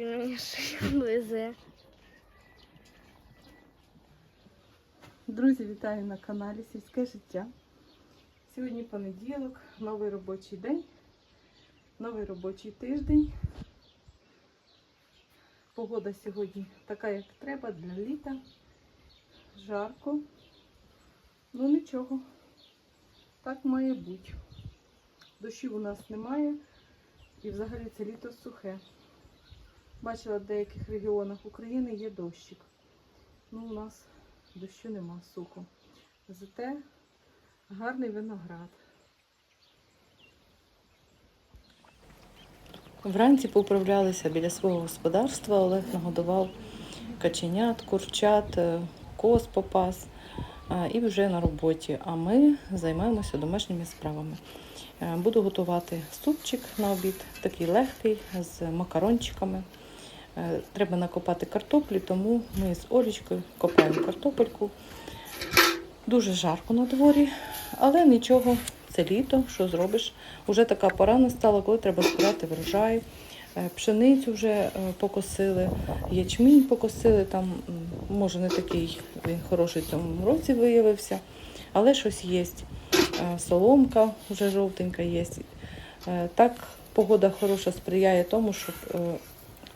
шию везе. Друзі, вітаю на каналі Сільське життя. Сьогодні понеділок, новий робочий день, новий робочий тиждень. Погода сьогодні така, як треба для літа. Жарко. Ну нічого. Так має бути. Дощів у нас немає. І взагалі це літо сухе. Бачила, в деяких регіонах України є дощик. Ну, у нас дощу нема сухо. Зате гарний виноград. Вранці поуправлялися біля свого господарства. Олег нагодував каченят, курчат, е, коз попас е, і вже на роботі. А ми займаємося домашніми справами. Е, Буду готувати супчик на обід, такий легкий, з макарончиками. Е, Треба накопати картоплі, тому ми з Олічкою копаємо картопельку. Дуже жарко на дворі, але нічого, це літо, що зробиш. Уже така пора настала, коли треба збирати врожай. Е, Пшеницю вже е, покосили, ячмінь покосили. Там, може, не такий він хороший в цьому році виявився, але щось є. Соломка вже жовтенька є. Так, погода хороша сприяє тому, щоб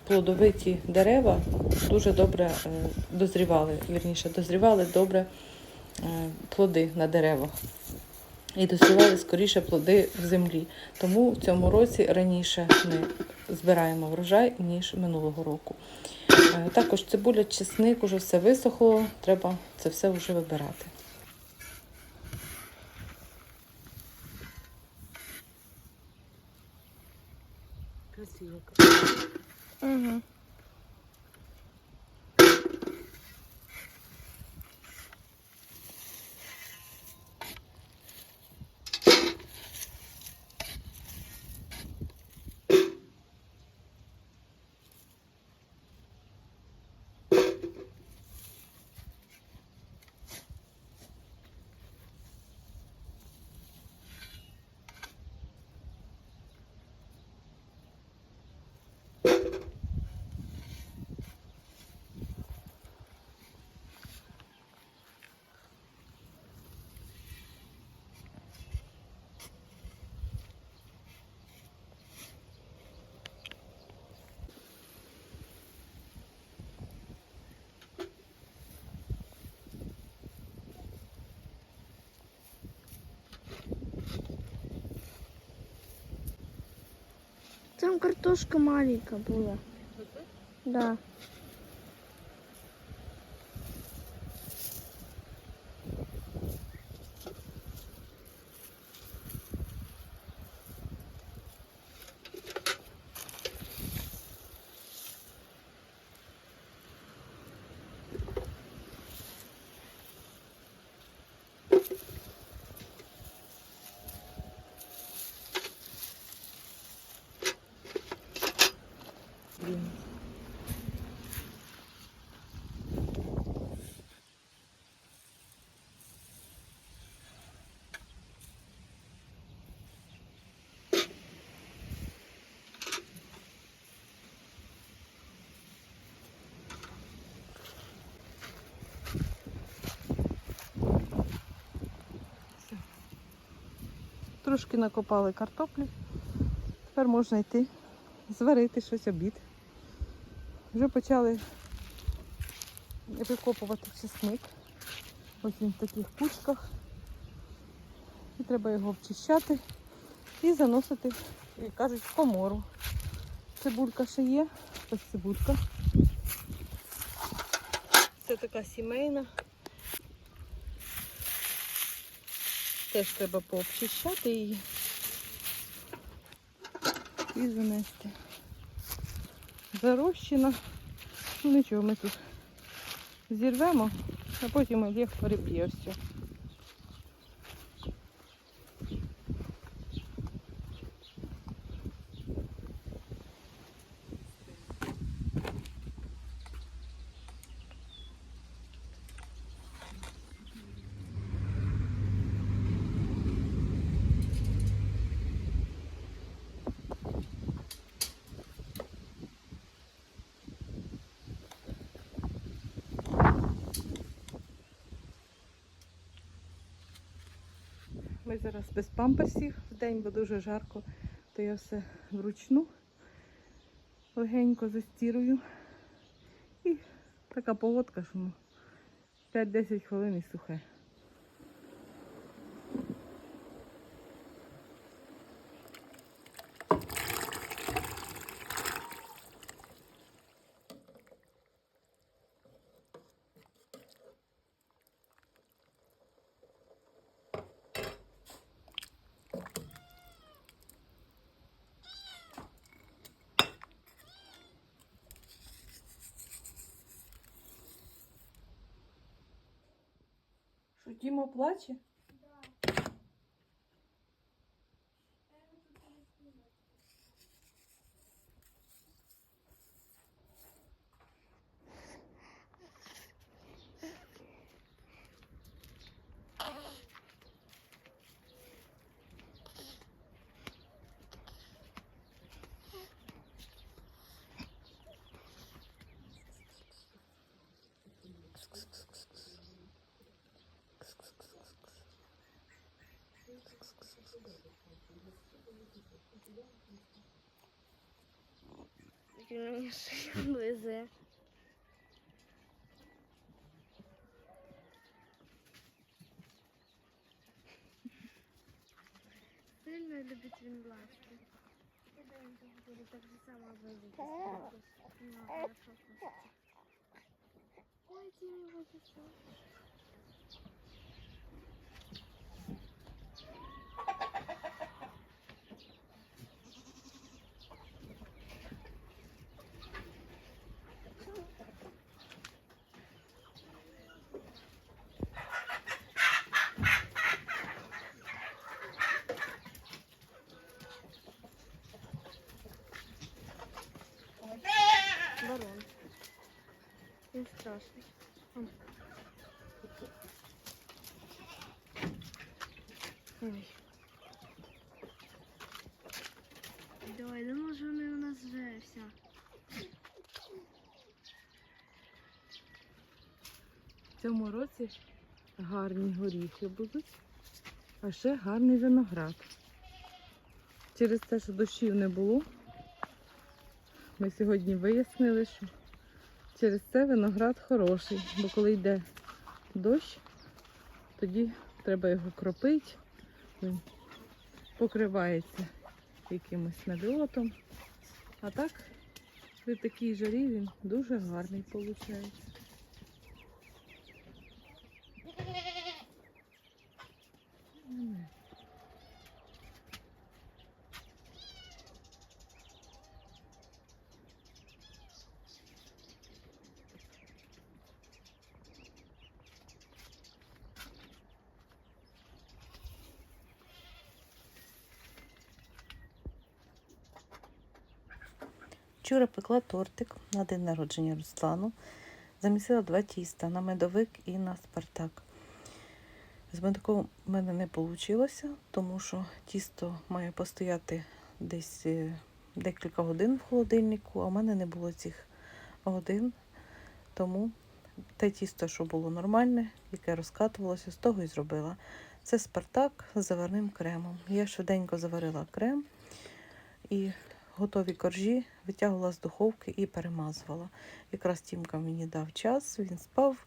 плодовиті дерева дуже добре е, дозрівали, вірніше, дозрівали добре е, плоди на деревах. І дозрівали скоріше плоди в землі. Тому в цьому році раніше ми збираємо врожай, ніж минулого року. Е, Також цибуля, чесник, уже все висохло, треба це все вже вибирати. Красиво. Mm-hmm. Там картошка маленькая была. Да. Трошки накопали картоплі. Тепер можна йти зварити щось обід. Вже почали викопувати чесник. Ось він в таких кучках. І треба його вчищати і заносити, як кажуть, в комору. Цибулька ще є. Ось цибулька. Це така сімейна. Теж треба пообчищати її і занести. Зарощена. Ну нічого, ми тут зірвемо, а потім Олег переб'є все. Ми зараз без памперсів в день, бо дуже жарко, то я все вручну легенько застірую. І така погодка, що ну, 5-10 хвилин і сухе. Діма плаче? Він мені шию лизе. Сильно любить він ласки. Я думаю, що буде так же само вилити. Ну, хорошо. Ой, ти не будеш. Барон. Він страшний. Ой. Давай, ну може вони у нас вже все. В цьому році гарні горіхи будуть, а ще гарний виноград. Через те, що дощів не було, ми сьогодні вияснили, що через це виноград хороший, бо коли йде дощ, тоді треба його кропити, він покривається якимось нальотом. А так, при такій жарі він дуже гарний виходить. Вчора пекла тортик на день народження Руслану. Замісила два тіста на медовик і на спартак. З медиком в мене не вийшло, тому що тісто має постояти десь е, декілька годин в холодильнику, а в мене не було цих годин. Тому те тісто, що було нормальне, яке розкатувалося, з того і зробила. Це спартак з заварним кремом. Я швиденько заварила крем і готові коржі витягувала з духовки і перемазувала. Якраз Тімка мені дав час, він спав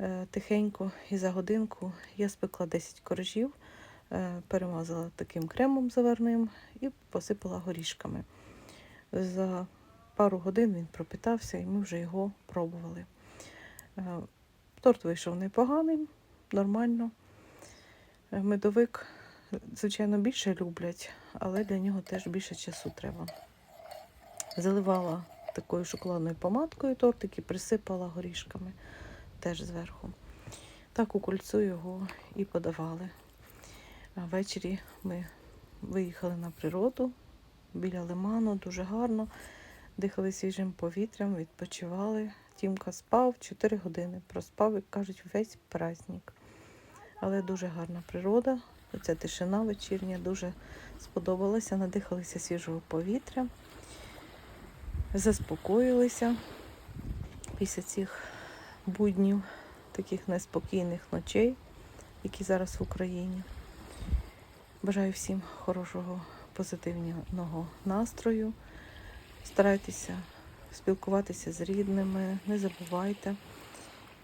е, тихенько, і за годинку я спекла 10 коржів, е, перемазала таким кремом заварним і посипала горішками. За пару годин він пропитався, і ми вже його пробували. Е, торт вийшов непоганий, нормально. Медовик звичайно, більше люблять, але для нього теж більше часу треба. Заливала такою шоколадною помадкою тортик і присипала горішками теж зверху. Так у кольцу його і подавали. А ввечері ми виїхали на природу біля лиману, дуже гарно, дихали свіжим повітрям, відпочивали. Тімка спав 4 години, проспав, як кажуть, весь праздник. Але дуже гарна природа, Оця тишина вечірня дуже сподобалася, надихалися свіжого повітря, заспокоїлися після цих буднів, таких неспокійних ночей, які зараз в Україні. Бажаю всім хорошого, позитивного настрою. Старайтеся спілкуватися з рідними, не забувайте.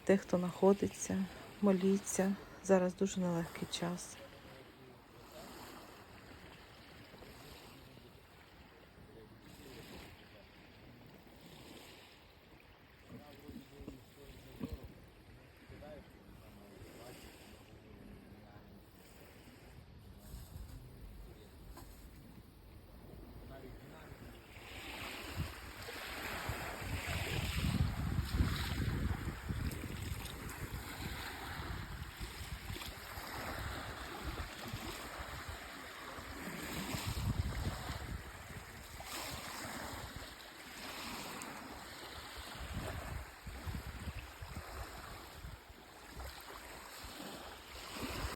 Те, хто знаходиться, моліться. Зараз дуже нелегкий час.